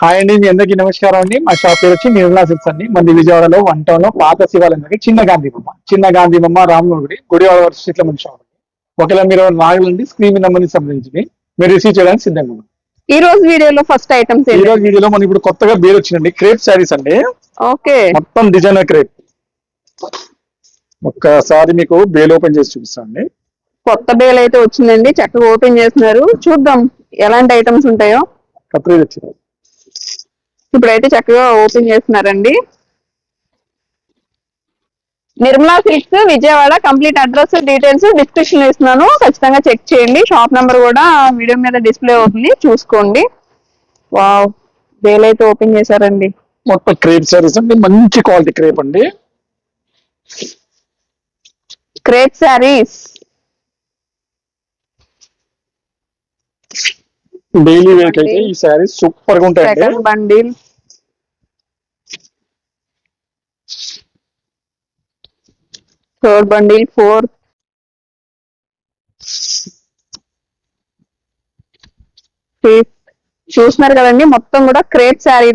Hi అండి మీ అందరికీ నమస్కారం అండి. మా షాప్ పేరు వచ్చి నిర్మలా సిల్క్స్ అండి. మంది విజయవాడలో వన్ టౌన్లో పాత శివాలయం దగ్గర చిన్న గాంధీ బొమ్మ. చిన్న గాంధీ బొమ్మ రాముల గుడి గుడివాడ స్ట్రీట్లో మన షాప్ ఒకవేళ మీరు నాగులండి స్క్రీన్ నెంబర్ సంబంధించి మీరు రిసీవ్ చేయడానికి సిద్ధంగా ఉన్నాం. ఈ రోజు వీడియోలో ఫస్ట్ ఐటమ్స్ ఈ రోజు వీడియోలో మనం ఇప్పుడు కొత్తగా బేర్ వచ్చిందండి. క్రేప్ శారీస్ అండి. ఓకే. మొత్తం డిజైనర్ క్రేప్. ఒక్కసారి మీకు బేల్ ఓపెన్ చేసి చూపిస్తానండి కొత్త బేల్ అయితే వచ్చిందండి. చక్కగా ఓపెన్ చేస్తున్నారు. చూద్దాం ఎలాంటి ఐటమ్స్ ఉంటాయో. కత్రీ వచ్చింది ఇప్పుడైతే చక్కగా ఓపెన్ చేస్తున్నారండి. Nirmala silks Vijayawada complete address details description ఇస్తున్నాను. ఖచ్చితంగా చెక్ చేయండి. షాప్ నెంబర్ కూడా వీడియో మీద డిస్ప్లే అవుతుంది. చూసుకోండి. వావ్! అయితే ఓపెన్ చేశారండి. మొత్తం క్రేప్ శారీస్ అండి. మంచి క్వాలిటీ క్రేప్ అండి. క్రేప్ శారీస్. డైలీ వేర్ అయితే ఈ శారీస్ సూపర్గా ఉంటాయండి. Second bundle. Third bundle fourth fifth చూస్తున్నారు కదండి మొత్తం కూడా క్రేప్ శారీ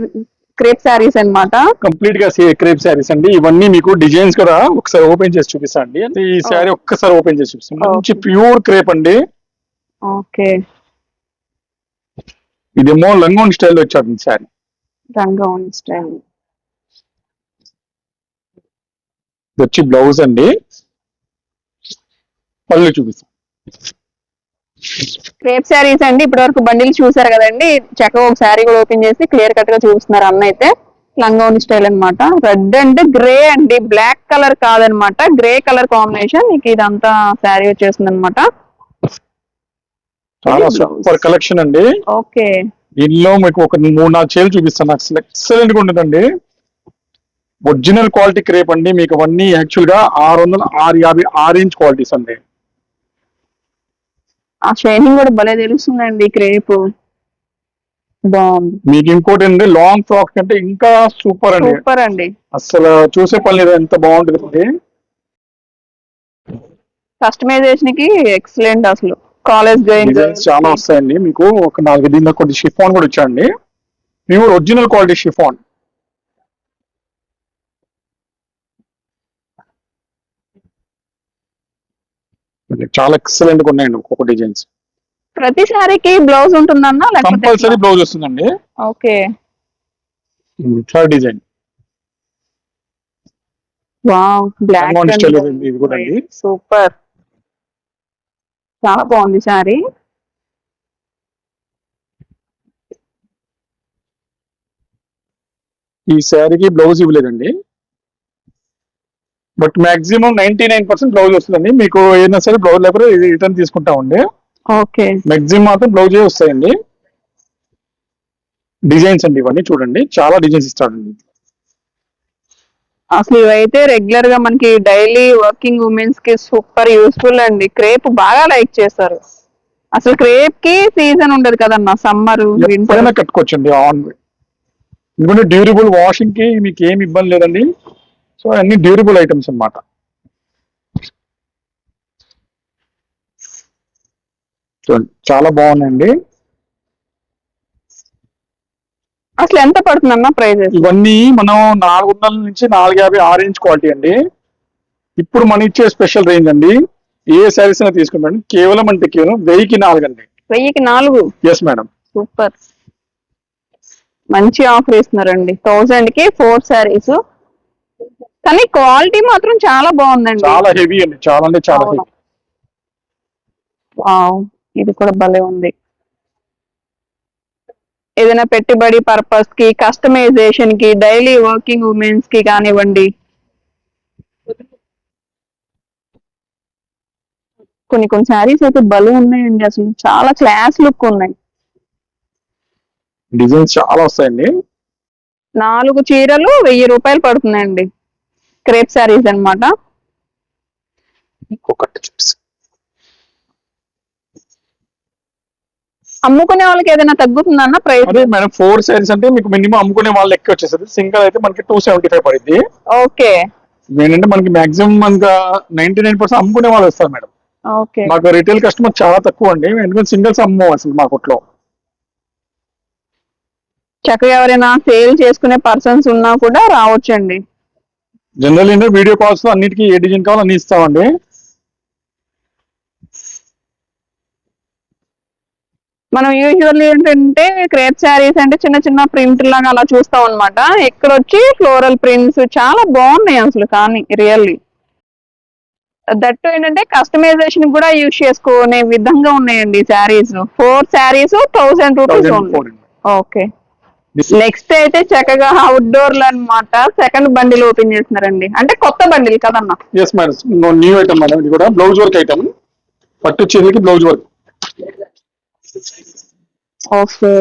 క్రేప్ శారీస్ అన్నమాట. కంప్లీట్గా క్రేప్ శారీస్ అండి. ఇవన్నీ మీకు డిజైన్స్ కూడా ఒకసారి ఓపెన్ చేసి చూపిస్తాను అండి. ఈ శారీ ఒక్కసారి ఓపెన్ చేసి చూపిస్తాను మంచి ప్యూర్ క్రేప్ అండి. ఓకే ఇదేమో లంగోన్ స్టైల్ వచ్చాడు శారీ రంగం స్టైల్. ఇది వచ్చి బ్లౌజ్ అండి. పళ్ళు చూపిస్తాను క్రేప్ శారీస్ అండి ఇప్పటి వరకు బండిల్ చూసారు కదండి. చక్కగా ఒక శారీ కూడా ఓపెన్ చేసి క్లియర్ కట్గా చూపిస్తున్నారు అన్న అయితే. లంగోని స్టైల్ అన్నమాట. రెడ్ అండ్ గ్రే అండి. బ్లాక్ కలర్ కాదనమాట గ్రే కలర్ కాంబినేషన్. మీకు ఇదంతా శారీ వచ్చేసింది అనమాట చాలా సూపర్ కలెక్షన్ అండి. ఓకే దీనిలో మీకు ఒక మూడు నాలుగు చేలు చూపిస్తాను. అసలు ఎక్సలెంట్గా ఉంటుందండి. ఒరిజినల్ క్వాలిటీ క్రేప్ అండి. మీకు అవన్నీ యాక్చువల్గా ఆరు వందల ఆరు యాభై ఆరు ఇంచ్ క్వాలిటీస్ అండి. ఆ షైనింగ్ కూడా భలే తెలుస్తుందండి క్రేప్. బాగుంది. మీకు ఇంకోటి ఏంటంటే లాంగ్ ఫ్రాక్స్ అంటే ఇంకా సూపర్ అండి. సూపర్ అండి. అసలు చూసే పని లేదు. ఎంత బాగుంటుంది. కస్టమైజేషన్కి ఎక్సలెంట్ అసలు. కాలేజ్ డిజైన్స్ చాలా వస్తాయండి. మీకు ఒక నాలుగు దీనిలో కొన్ని షిఫాన్ కూడా వచ్చాయండి ప్యూర్ ఒరిజినల్ క్వాలిటీ షిఫాన్. చాలా ఎక్సలెంట్గా ఉన్నాయండి ఒక్కొక్క డిజైన్స్ ప్రతి సారీకి బ్లౌజ్ ఉంటుందన్నా కంపల్సరీ బ్లౌజ్ వస్తుందండి. Okay. Third design wow black. Super చాలా బాగుంది సారీ ఈ శారీకి బ్లౌజ్ ఇవ్వలేదండి. But maximum ninety nine percent blouse వస్తుందండి. మీకు ఏదైనా సరే బ్లౌజ్ లేకపోతే రిటర్న్ తీసుకుంటామండి. ఓకే. మాక్సిమం మాత్రం బ్లౌజే వస్తాయండి. డిజైన్స్ అండి ఇవన్నీ చూడండి. చాలా డిజైన్స్ ఇస్తాడండి. అసలు ఇవైతే రెగ్యులర్గా మనకి డైలీ వర్కింగ్ ఉమెన్స్కి సూపర్ యూస్ఫుల్ అండి. క్రేప్ బాగా లైక్ చేస్తారు. అసలు క్రేప్కి సీజన్ ఉండదు కదన్నా సమ్మర్ కట్టుకోవచ్చండి ఆన్ ఎందుకంటే డ్యూరబుల్ వాషింగ్కి మీకు ఏమి ఇబ్బంది లేదండి. సో అన్ని డ్యూరబుల్ ఐటమ్స్ అన్నమాట. చూడండి చాలా బాగున్నాయండి. అసలు ఎంత పడుతుందన్న ప్రైజెస్? ఇవన్నీ మనం నాలుగు వందల నుంచి నాలుగు యాభై ఆరు ఇంచ్ క్వాలిటీ అండి. ఇప్పుడు మనం ఇచ్చే స్పెషల్ రేంజ్ అండి. ఏ శారీస్ అయినా తీసుకుంటాం. కేవలం అంటే కేవలం వెయ్యికి నాలుగు అండి. వెయ్యికి నాలుగు? Yes madam super. మంచి ఆఫర్ ఇస్తున్నారండి థౌసండ్కి ఫోర్ శారీస్. కానీ క్వాలిటీ మాత్రం చాలా బాగుందండి. చాలా హెవీ అండి. చాలా అంటే చాలా. హెవీ. ఇది కూడా భలే ఉంది. ఏదైనా పెట్టుబడి పర్పస్కి కస్టమైజేషన్కి డైలీ వర్కింగ్ ఉమెన్స్కి కానివ్వండి. కొన్ని కొన్ని శారీస్ అయితే బలు ఉన్నాయండి. అసలు చాలా క్లాస్ లుక్ ఉన్నాయి. డిజైన్స్ చాలా వస్తాయండి. నాలుగు చీరలు వెయ్యి రూపాయలు పడుతున్నాయండి. క్రేప్ శారీస్ అన్నమాట. ఇంకొకటి చూపిస్తాను. అమ్ముకునే వాళ్ళకి ఏదైనా తగ్గుతుందన్న ప్రైస్ అదే మేడం ఫోర్ సారీస్ అంటే మీకు మినిమం అమ్ముకునే వాళ్ళు లెక్క వచ్చేస్తుంది. సింగిల్ అయితే మనకి టూ సెవెంటీ ఫైవ్ పడింది ఓకే. ఏంటంటే మనకి మాక్సిమం మనకి నైన్టీ నైన్ పర్సెంట్ అమ్ముకునే వాళ్ళు వస్తారు మేడం. ఓకే. మాకు రిటైల్ కస్టమర్ చాలా తక్కువ అండి. ఎందుకంటే సింగిల్స్ అమ్మం అసలు మా కొట్లో చక్కగా ఎవరైనా సేల్ చేసుకునే పర్సన్స్ ఉన్నా కూడా రావచ్చండి. జనరల్ ఏంటంటే వీడియో కాల్స్ అన్నిటికీ ఏ డిజైన్ కావాలో అన్ని ఇస్తామండి. మనం యూజువల్లీ ఏంటంటే క్రేప్ శారీస్ అంటే చిన్న చిన్న ప్రింట్ లాగా అలా చూస్తాం అనమాట ఇక్కడ వచ్చి ఫ్లోరల్ ప్రింట్స్ చాలా బాగున్నాయి అసలు కానీ రియల్లీ దట్టు ఏంటంటే కస్టమైజేషన్ కూడా యూజ్ చేసుకునే విధంగా ఉన్నాయండి saris four saris thousand rupees okay next అయితే చక్కగా అవుట్డోర్లు అన్నమాట. సెకండ్ బండిల్ ఓపెన్ చేస్తున్నారండి. అంటే కొత్త బండిల్ కదన్నా? Yes madam new item madam ఇది కూడా బ్లౌజ్ వర్క్ ఐటమ్ పట్టు చీరలకి బ్లౌజ్ వర్క్ ఓకే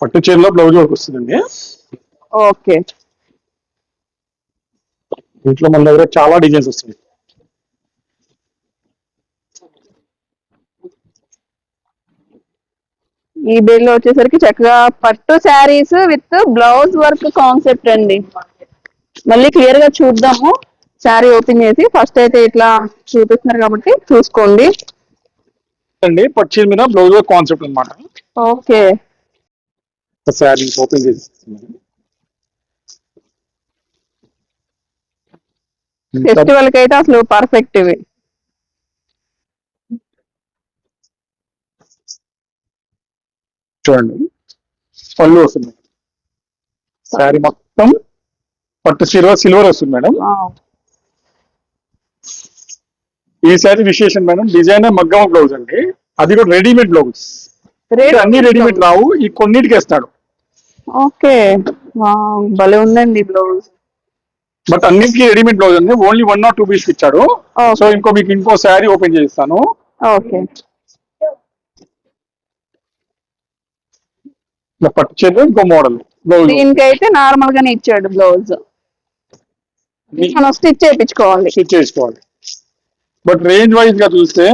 పట్టు చీరలో బ్లౌజ్ వర్క్ వస్తుందండి. ఓకే. దీంట్లో మన దగ్గర చాలా డిజైన్స్ వస్తాయి ఈ బిల్ వచ్చేసరికి చక్కగా పట్టు saris with blouse work concept అండి. మళ్ళీ క్లియర్గా చూద్దాము. శారీ ఓపెన్ చేసి ఫస్ట్ అయితే ఇట్లా చూపిస్తున్నారు కాబట్టి చూసుకోండి. అండి చీర మీద బ్లౌజ్ కాన్సెప్ట్ అనమాట ఓకే. శారీ ఓపెన్ చేసి ఫెస్టివల్కి అయితే అసలు పర్ఫెక్ట్ ఇవి. చూడండి. పళ్ళు వస్తుంది శారీ మొత్తం పట్టు చీర సిల్వర్ వస్తుంది మేడం. ఈ శారీ విశేషం మేడం డిజైన్ మగ్గం బ్లౌజ్ అండి. అది కూడా రెడీమేడ్ బ్లౌజ్. అన్ని రెడీమేడ్ రావు ఈ కొన్నిటికి వేస్తాడు. ఓకే. భలే ఉందండి బ్లౌజ్. బట్ అన్నిటికీ రెడీమేడ్ బ్లౌజ్ అండి. Only one not two piece ఇచ్చాడు. సో ఇంకో మీకు ఇంకో శారీ ఓపెన్ చేస్తాను. ఓకే. పట్టు చీర ఇంకో మోడల్ బ్లౌజ్. దీనికి అయితే నార్మల్ గానే ఇచ్చాడు బ్లౌజ్. మనం స్టిచ్ చేయించుకోవాలి. స్టిచ్ చేసుకోవాలి. బట్ రేంజ్ వైజ్గా చూస్తే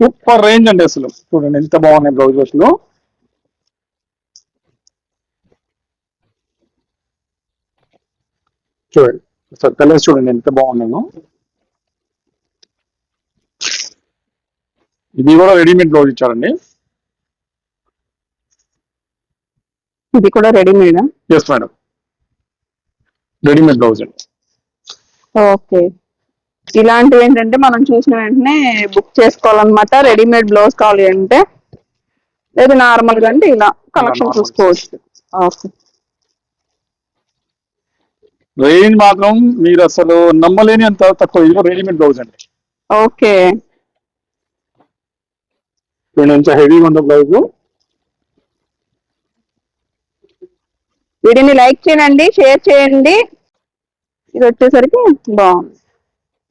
సూపర్ రేంజ్ అండి అసలు. చూడండి ఎంత బాగున్నాయి బ్లౌజ్ అసలు చూడండి. అసలు కలర్స్ చూడండి ఎంత బాగున్నాయో. ఇది కూడా రెడీమేడ్ బ్లౌజ్ ఇచ్చారండి. ఇది కూడా readymade? Yes madam readymade blouse అండి. ఓకే. ఇలాంటివి ఏంటంటే మనం చూసిన వెంటనే బుక్ చేసుకోవాలన్నమాట. రెడీమేడ్ బ్లౌజ్ కావాలి అంటే. లేదు నార్మల్గా అంటే ఇలా కలెక్షన్. చూసుకోవచ్చు. ఓకే. రేంజ్ మాత్రం మీరు అసలు నమ్మలేని అంత తక్కువ. ఇది రెడీమేడ్ బ్లౌజ్ అండి. ఓకే. ఎంత హెవీగా ఉందో బ్లౌజ్ వీడిని లైక్ చేయండి షేర్ చేయండి. ఇది వచ్చేసరికి బాగుంది.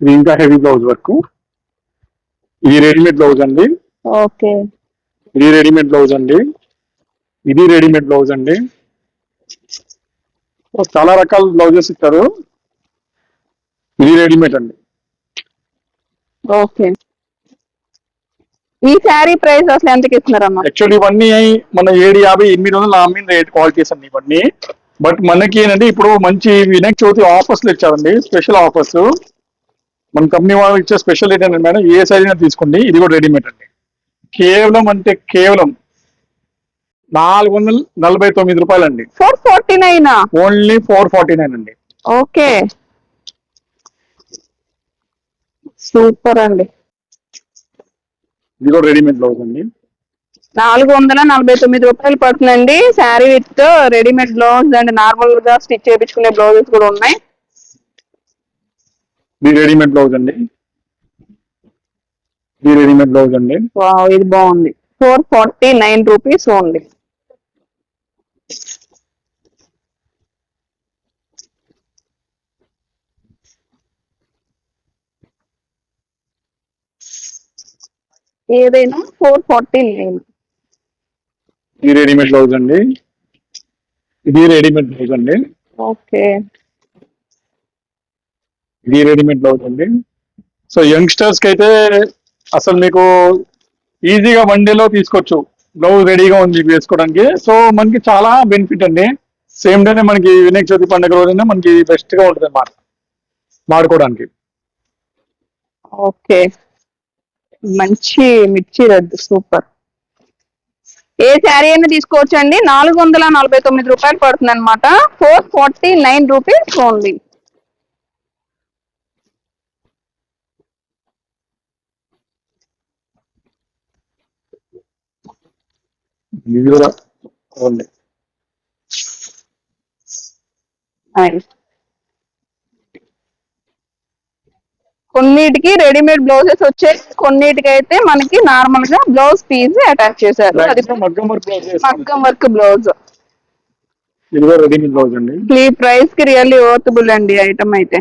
ఇది ఇంకా హెవీ బ్లౌజ్ వర్క్. ఇది రెడీమేడ్ బ్లౌజ్ అండి. ఓకే. ఇది రెడీమేడ్ బ్లౌజ్ అండి. ఇది రెడీమేడ్ బ్లౌజ్ అండి. చాలా రకాల బ్లౌజెస్ ఇస్తారు ఇది రెడీమేడ్ అండి. ఓకే. ఈ శారీ ప్రైస్ అసలు ఎంతకి ఇస్తున్నారమ్మా యాక్చువల్లీ ఇవన్నీ మన ఏడు యాభై ఎనిమిది వందలు అమ్మిన రేట్ క్వాలిటీస్ అండి ఇవన్నీ. బట్ మనకి ఏంటంటే ఇప్పుడు మంచి వినాయక చవితి ఆఫర్స్ ఇచ్చారండి స్పెషల్ ఆఫర్స్. మన కంపెనీ వాళ్ళు ఇచ్చే స్పెషల్ ఏంటంటే మేడం ఏ సైజ్ అయినా తీసుకోండి. ఇది కూడా రెడీమేడ్ అండి. కేవలం అంటే కేవలం నాలుగు వందల నలభై తొమ్మిది రూపాయలు అండి four forty nine only four forty nine అండి. ఓకే. సూపర్ అండి. ఇది కూడా రెడీమేడ్ బ్లౌజ్ అండి. నాలుగు వందల నలభై తొమ్మిది రూపాయలు పడుతుందండి. Sari with readymade blouse and నార్మల్గా స్టిచ్ చేయించుకునే బ్లౌజెస్ కూడా ఉన్నాయి. రెడీమేడ్ బ్లౌజ్ అండి. రెడీమేడ్ బ్లౌజ్ అండి. వావ్ ఇది బాగుంది. Four forty nine rupees only. ఏదైనా ఫోర్ ఫార్టీ నైన్ ఇది రెడీమేడ్ బ్లౌజ్ అండి. ఇది రెడీమేడ్ బ్లౌజ్ అండి. ఓకే. ఇది రెడీమేడ్ బ్లౌజ్ అండి. సో యంగ్స్టర్స్కి అయితే అసలు మీకు ఈజీగా వన్ డేలో తీసుకోవచ్చు. బ్లౌజ్ రెడీగా ఉంది వేసుకోవడానికి. సో మనకి చాలా బెనిఫిట్ అండి. సేమ్ డేనే మనకి వినాయక చవితి పండుగ రోజున మనకి బెస్ట్గా ఉంటుంది అన్నమాట వాడుకోవడానికి ఓకే. మంచి మిర్చి రద్దు. సూపర్. ఏ శారీ అయినా తీసుకోవచ్చు అండి నాలుగు వందల నలభై తొమ్మిది రూపాయలు పడుతుంది అనమాట four forty nine rupees only. ఇది కూడా ఉంది కొన్నిటికి రెడీమేడ్ బ్లౌజెస్ వచ్చాయి కొన్నిటికి అయితే మనకి నార్మల్గా బ్లౌజ్ పీస్ అటాచ్ చేశారు. అది మగ్గం వర్క్ బ్లౌజ్ ఇది కూడా రెడీమేడ్ బ్లౌజ్ అండి? ఈ ప్రైస్కి రియల్లీ ఓతబుల్ అండి ఐటమ్ అయితే.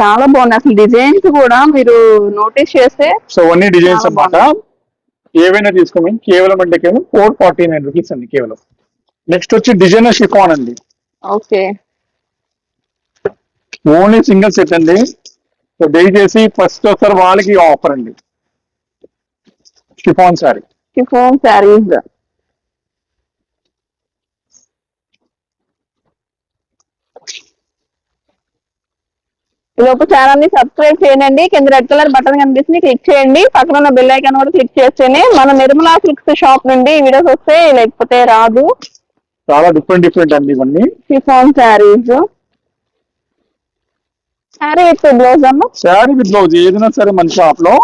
చాలా బాగుంది అసలు డిజైన్స్ కూడా మీరు నోటీస్ చేస్తే సో అన్ని డిజైన్స్ అన్నమాట. ఏవైనా తీసుకోమని కేవలం అంటే కేవలం ఫోర్ ఫార్టీ నైన్ రూపీస్ అండి కేవలం. నెక్స్ట్ వచ్చి డిజైనర్ షిఫాన్ అండి. ఓకే. ఓన్లీ సింగిల్ సెట్ అండి. సో దయచేసి ఫస్ట్ వస్తారు వాళ్ళకి ఆఫర్ అండి. Chiffon sorry. ఫోన్ శారీస్ లోపు ఛానల్ని సబ్స్క్రైబ్ చేయండి. కింద రెడ్ కలర్ బటన్ కనిపిస్తుంది. క్లిక్ చేయండి. పక్కన ఉన్న బెల్ ఐకాన్ కూడా క్లిక్ చేస్తేనే మన నిర్మలా సిల్క్స్ షాప్ నుండి వీడియోస్ వస్తాయి లేకపోతే రాదు. చాలా డిఫరెంట్ డిఫరెంట్ అండి ఇవన్నీ. Chiffon saris sari with blouse అమ్మ? శారీ విత్ బ్లౌజ్ ఏదైనా సరే మన షాప్లో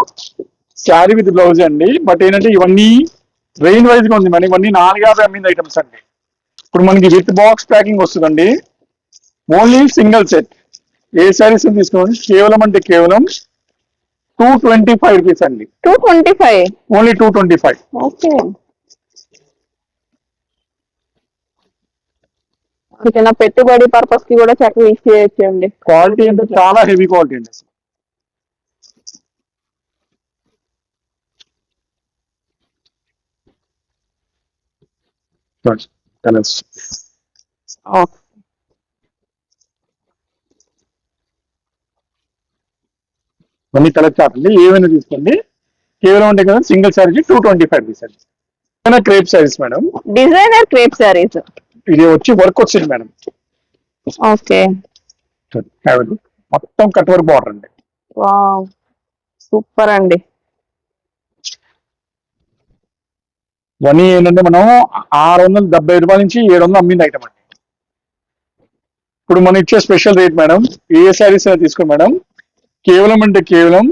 శారీ విత్ బ్లౌజ్ అండి. బట్ ఏంటంటే ఇవన్నీ రేంజ్ వైజ్గా ఉంది. మరి ఇవన్నీ నాలుగు యాభై అమ్మింది ఐటమ్స్ అండి. ఇప్పుడు మనకి విత్ బాక్స్ ప్యాకింగ్ వస్తుందండి. ఓన్లీ సింగిల్ సెట్ ఏ శారీస్ తీసుకోండి కేవలం అంటే కేవలం టూ ట్వంటీ ఫైవ్ రూపీస్ అండి. Two twenty five only two twenty five okay. చిన్న పెట్టుబడి పర్పస్కి కూడా చక్కగా యూజ్ చేయొచ్చండి. క్వాలిటీ అంటే చాలా హెవీ క్వాలిటీ అండి అసలు. colours. ఓకే. ఇవన్నీ కలర్ చార్ట్ అండి ఏమైనా తీసుకోండి. కేవలం అంటే కదా సింగిల్ శారీకి two twenty five rupees crepe saris madam? Designer crepe saris. ఇది వచ్చి వర్క్ వచ్చింది మేడం. ఓకే. మొత్తం కట్ వర్క్ బార్డర్ అండి. వావ్. సూపర్ అండి. ఇవన్నీ ఏంటంటే మనం ఆరు వందల డెబ్బై రూపాయల నుంచి ఏడు వందలు అమ్మింది ఐటమ్ అండి. ఇప్పుడు మనం ఇచ్చే స్పెషల్ రేట్ మేడం ఏ శారీస్ అయినా తీసుకో మేడం. కేవలం అంటే కేవలం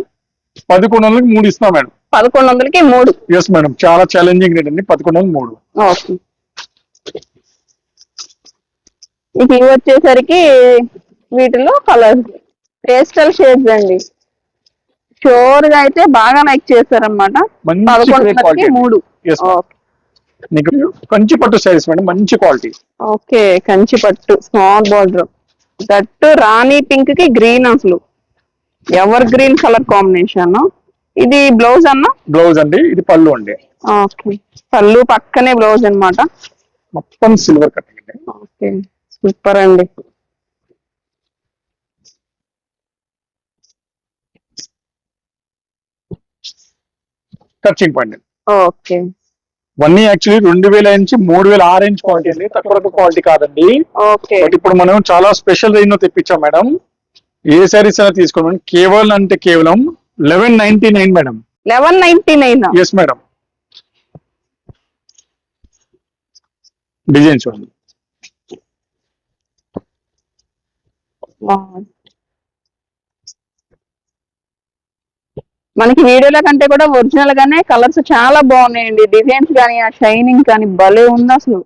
పదకొండు వందలకి మూడు ఇస్తున్నాం మేడం. పదకొండు వందలకి మూడు. Yes madam. చాలా ఛాలెంజింగ్ రేట్ అండి. పదకొండు వందలు మూడు. ఇవి వచ్చేసరికి వీటిలో కలర్స్ పేస్టల్ షేడ్స్ అండి. షోర్గా అయితే బాగా లైక్ పదకొండు వందలకి మూడు. నీకు కంచి పట్టు శారీస్ మేడం. మంచి క్వాలిటీ ఓకే కంచి పట్టు. స్మాల్ బార్డర్ దట్టు రాణి పింక్కి గ్రీన్ అసలు. Evergreen colour combination? ఇది బ్లౌజ్ అన్న? బ్లౌజ్ అండి ఇది పళ్ళు అండి. ఓకే. పళ్ళు పక్కనే బ్లౌజ్ అన్నమాట. మొత్తం సిల్వర్ కటింగ్ అండి. ఓకే. సూపర్ అండి. Touching point okay. ఇవన్నీ యాక్చువల్లీ రెండు వేల నుంచి మూడు వేల ఆరెంజ్ క్వాలిటీ అండి. తక్కువ క్వాలిటీ కాదండి. ఓకే. బట్ ఇప్పుడు మనం చాలా స్పెషల్ రేంజ్లో తెప్పించాం మేడం ఏ శారీస్ అయినా తీసుకోండి కేవలం అంటే కేవలం eleven ninety nine madam. Eleven ninety nine yes madam. Design చూడండి. మనకి వీడియోలో కంటే కూడా ఒరిజినల్ గానే కలర్స్ చాలా బాగున్నాయండి. డిజైన్స్ కానీ ఆ షైనింగ్ కానీ భలే ఉంది అసలు.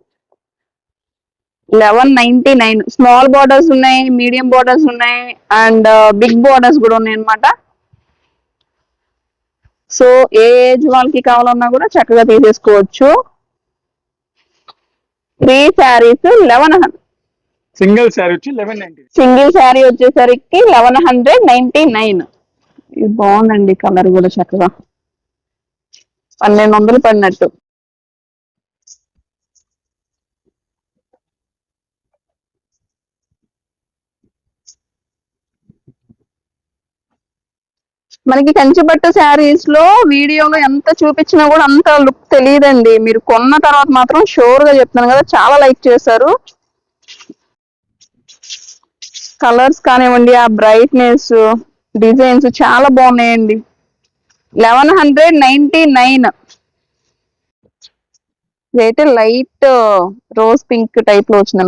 Eleven ninety nine. Small borders ఉన్నాయి మీడియం బార్డర్స్ ఉన్నాయి అండ్ బిగ్ బార్డర్స్ కూడా ఉన్నాయి అనమాట సో ఏ ఏజ్ వాళ్ళకి కావాలన్నా కూడా చక్కగా తీసేసుకోవచ్చు. Three saris eleven single sari వచ్చి లెవెన్ సింగిల్ శారీ వచ్చేసరికి లెవెన్ హండ్రెడ్ నైన్టీ నైన్. ఇది బాగుందండి కలర్ కూడా చక్కగా. పన్నెండు వందలు పడినట్టు. మనకి కంచిపట్టు శారీస్లో వీడియోలో ఎంత చూపించినా కూడా అంత లుక్ తెలియదండి. మీరు కొన్న తర్వాత మాత్రం షోర్గా చెప్తున్నాను కదా చాలా లైక్ చేశారు. కలర్స్ కానివ్వండి ఆ బ్రైట్నెస్ డిజైన్స్ చాలా బాగున్నాయండి. లెవెన్ హండ్రెడ్ నైన్టీ నైన్ ఇదైతే లైట్ రోజ్ పింక్ టైప్లో వచ్చింది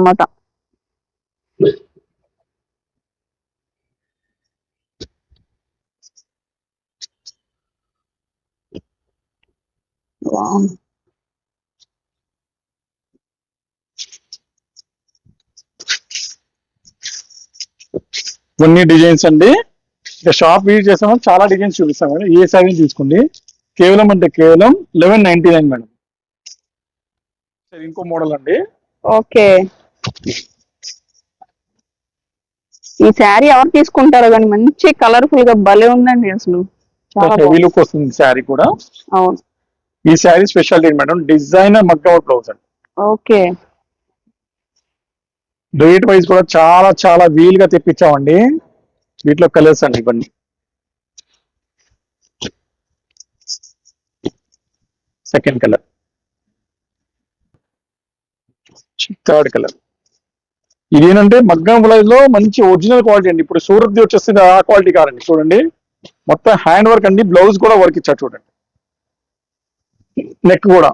కొన్ని డిజైన్స్ అండి. ఇక షాప్ విజిట్ చేసాము. చాలా డిజైన్స్ చూపిస్తాం మేడం. ఏ శారీ తీసుకోండి కేవలం అంటే కేవలం లెవెన్ నైన్టీ నైన్ మేడం. సరే, ఇంకో మోడల్ అండి. ఓకే. ఈ శారీ ఎవరు తీసుకుంటారో కానీ మంచి కలర్ఫుల్గా భలే ఉందండి అసలు. హెవీ. లుక్ వస్తుంది శారీ కూడా. అవును. ఈ శారీ స్పెషాలిటీ మేడం? డిజైనర్ మగ్గవర్ బ్లౌజ్ అండి. ఓకే. రేట్ వైజ్ కూడా చాలా చాలా వీల్గా తెప్పించామండి. వీటిలో కలర్స్ అండి ఇవన్నీ. సెకండ్ కలర్ థర్డ్ కలర్ ఇదేంటంటే మగ్గం బ్లౌజ్లో మంచి ఒరిజినల్ క్వాలిటీ అండి. ఇప్పుడు సూరత్ వచ్చేస్తుంది ఆ క్వాలిటీ కాదండి. చూడండి. మొత్తం హ్యాండ్ వర్క్ అండి. బ్లౌజ్ కూడా వర్క్ ఇచ్చారు చూడండి. నెక్ కూడా.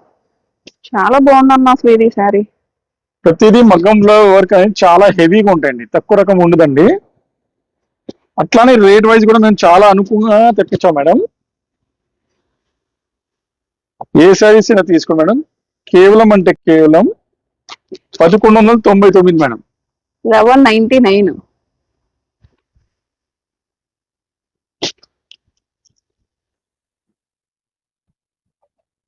చాలా బాగుందన్న అసలు ఇది శారీ ప్రతిదీ మగ్గంలో వర్క్ అనేది చాలా హెవీగా ఉంటాయండి. తక్కువ రకం ఉండదండి. అట్లానే రేట్ వైజ్ కూడా మేము చాలా అనుకుగా తెప్పించాం మేడం. ఏ శారీస్ అయినా తీసుకోండి మేడం. కేవలం అంటే కేవలం పదకొండు వందల తొంభై తొమ్మిది మేడం. Eleven ninety nine.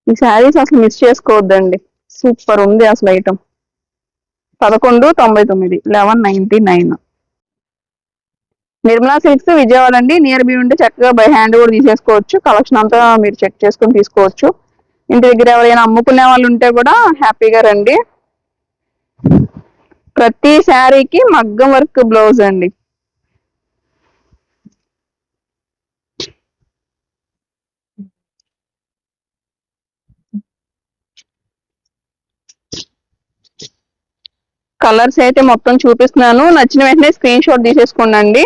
ఈ శారీస్ అసలు మిస్ చేసుకోవద్దండి. సూపర్ ఉంది అసలు ఐటమ్ పదకొండు తొంభై తొమ్మిది eleven ninety nine Nirmala silks Vijayawada అండి. నియర్ బీ ఉంటే చక్కగా బై హ్యాండ్ కూడా తీసేసుకోవచ్చు. కలెక్షన్ అంతా మీరు చెక్ చేసుకొని తీసుకోవచ్చు. ఇంటి దగ్గర ఎవరైనా అమ్ముకునే వాళ్ళు ఉంటే కూడా హ్యాపీగా రండి. ప్రతి శారీకి మగ్గం వర్క్ బ్లౌజ్ అండి. కలర్స్ అయితే మొత్తం చూపిస్తున్నాను. నచ్చిన వెంటనే స్క్రీన్ షాట్ తీసేసుకోండి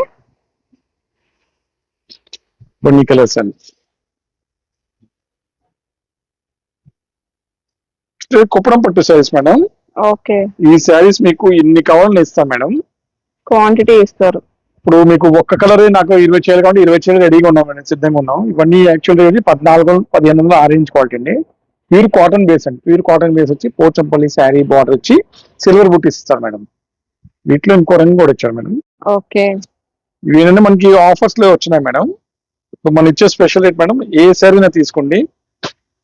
కొన్ని కలర్స్ అండి. కుప్పడం పట్టు శారీస్ మేడం. ఓకే. ఈ శారీస్ మీకు ఇన్ని కవర్లు ఇస్తాం మేడం. క్వాంటిటీ ఇస్తారు. ఇప్పుడు మీకు ఒక్క కలర్ నాకు ఇరవై చీరలు కాబట్టి ఇరవై చీరలు రెడీగా ఉన్నాం మేడం. సిద్ధంగా ఉన్నాం. ఇవన్నీ యాక్చువల్లీ పద్నాలుగు పదిహేను వందల ఆరెంజ్ క్వాలిటీ అండి. ప్యూర్ కాటన్ బేస్ అండి. ప్యూర్ కాటన్ బేస్ వచ్చి పోచంపల్లి శారీ బార్డర్ వచ్చి సిల్వర్ బుట్టీస్ ఇస్తారు మేడం. వీటిలో ఇంకో రంగు కూడా ఇచ్చారు మేడం. ఓకే. ఇవి ఏంటంటే మనకి ఆఫర్స్లో వచ్చినాయి మేడం. ఇప్పుడు మనం ఇచ్చే స్పెషల్ రేట్ మేడం ఏ శారీ తీసుకోండి.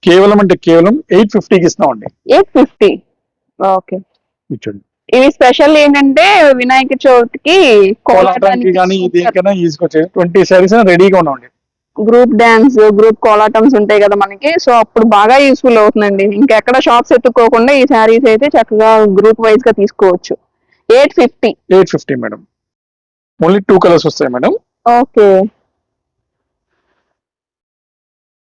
కేవలం అంటే కేవలం ఎయిట్ ఫిఫ్టీకి ఇస్తున్నామండి ఎయిట్ ఫిఫ్టీ? ఓకే. ఇచ్చండి. ఇవి స్పెషల్ ఏంటంటే వినాయక చవితికి కోలాటానికి కానీ దేనికైనా తీసుకొచ్చే ట్వంటీ శారీస్ రెడీగా ఉన్నామండి. గ్రూప్ డాన్స్ గ్రూప్ కోలాటమ్స్ ఉంటాయి కదా మనకి. సో అప్పుడు బాగా యూస్ఫుల్ అవుతుందండి. ఇంకెక్కడ షాప్స్ ఎత్తుక్కోకుండా ఈ శారీస్ అయితే చక్కగా గ్రూప్ వైజ్గా తీసుకోవచ్చు. Eight fifty eight fifty madam only two colours వస్తాయి మేడం ఓకే